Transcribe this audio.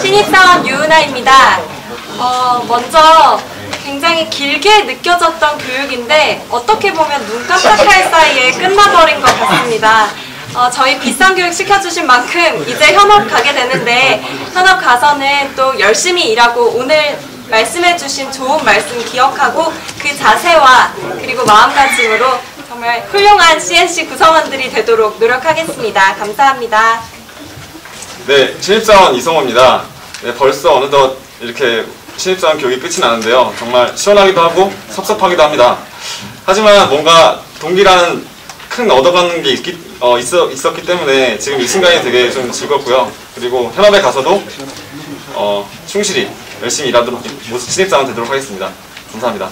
신입사원 유은아입니다. 어, 먼저 굉장히 길게 느껴졌던 교육인데 어떻게 보면 눈 깜짝할 사이에 끝나버린 것 같습니다. 어, 저희 비싼 교육 시켜주신 만큼 이제 현업 가게 되는데 현업 가서는 또 열심히 일하고 오늘 말씀해주신 좋은 말씀 기억하고 그 자세와 그리고 마음가짐으로 정말 훌륭한 CNC 구성원들이 되도록 노력하겠습니다. 감사합니다. 네, 신입사원 이성호입니다. 네, 벌써 어느덧 이렇게 신입사원 교육이 끝이 나는데요. 정말 시원하기도 하고 섭섭하기도 합니다. 하지만 뭔가 동기라는 큰 얻어가는 게 있기, 어, 있어, 있었기 때문에 지금 이 순간이 되게 좀 즐겁고요. 그리고 현업에 가서도 어, 충실히 열심히 일하도록 신입사원 되도록 하겠습니다. 감사합니다.